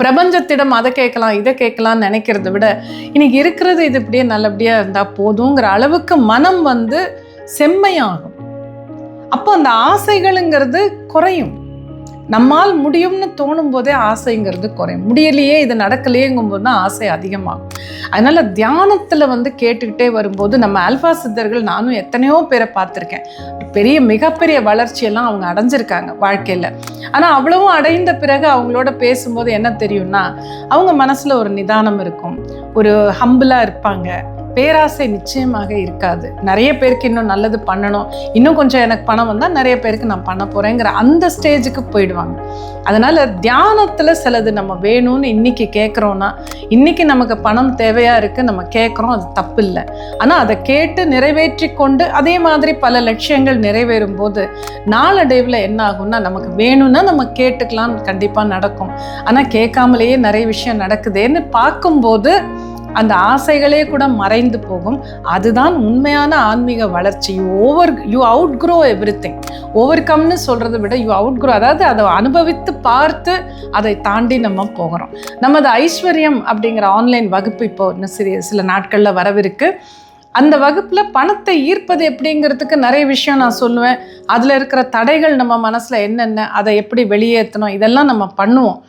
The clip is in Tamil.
பிரபஞ்சத்திடம் அதை கேட்கலாம் இதை கேட்கலாம்னு நினைக்கிறத விட இன்னைக்கு இருக்கிறது இது இப்படியே நல்லபடியாக இருந்தால் போதுங்கிற அளவுக்கு மனம் வந்து செம்மையாகும். அப்போ அந்த ஆசைகளுங்கிறது குறையும். நம்மால் முடியும்னு தோணும் போதே ஆசைங்கிறது குறையும். முடியலையே இது நடக்கலையேங்கும் போது தான் ஆசை அதிகமாகும். அதனால தியானத்தில் வந்து கேட்டுக்கிட்டே வரும்போது நம்ம ஆல்பா சித்தர்கள் நானும் எத்தனையோ பேரை பார்த்துருக்கேன். பெரிய மிகப்பெரிய வளர்ச்சியெல்லாம் அவங்க அடைஞ்சிருக்காங்க வாழ்க்கையில். ஆனால் அவ்வளவும் அடைந்த பிறகு அவங்களோட பேசும்போது என்ன தெரியும்னா அவங்க மனசில் ஒரு நிதானம் இருக்கும். ஒரு ஹம்பிளாக இருப்பாங்க. பேராசை நிச்சயமாக இருக்காது. நிறைய பேருக்கு இன்னும் நல்லது பண்ணணும். இன்னும் கொஞ்சம் எனக்கு பணம் வந்தால் நிறைய பேருக்கு நான் பண்ண போகிறேங்கிற அந்த ஸ்டேஜுக்கு போயிடுவாங்க. அதனால் தியானத்தில் சிலது நம்ம வேணும்னு இன்றைக்கி கேட்குறோன்னா இன்றைக்கி நமக்கு பணம் தேவையாக இருக்குது நம்ம கேட்குறோம் அது தப்பு இல்லை ஆனால் அதை கேட்டு நிறைவேற்றி கொண்டு அதே மாதிரி பல லட்சியங்கள் நிறைவேறும் போது நாளடைவில் என்ன ஆகும்னா நமக்கு வேணும்னா நம்ம கேட்டுக்கலாம் கண்டிப்பாக நடக்கும். ஆனால் கேட்காமலேயே நிறைய விஷயம் நடக்குதேன்னு பார்க்கும்போது அந்த ஆசைகளே கூட மறைந்து போகும். அதுதான் உண்மையான ஆன்மீக வளர்ச்சி. You over you outgrow everything over கம்னு சொல்கிறத விட யூ அவுட் க்ரோ அதாவது அதை அனுபவித்து பார்த்து அதை தாண்டி நம்ம போகிறோம். நமது ஐஸ்வர்யம் அப்படிங்கிற ஆன்லைன் வகுப்பு இப்போ இன்னும் சிறிய சில நாட்களில் வரவிருக்கு. அந்த வகுப்பில் பணத்தை ஈர்ப்பது எப்படிங்கிறதுக்கு நிறைய விஷயம் நான் சொல்லுவேன். அதில் இருக்கிற தடைகள் நம்ம மனசில் என்னென்ன அதை எப்படி வெளியேற்றணும் இதெல்லாம் நம்ம பண்ணுவோம்.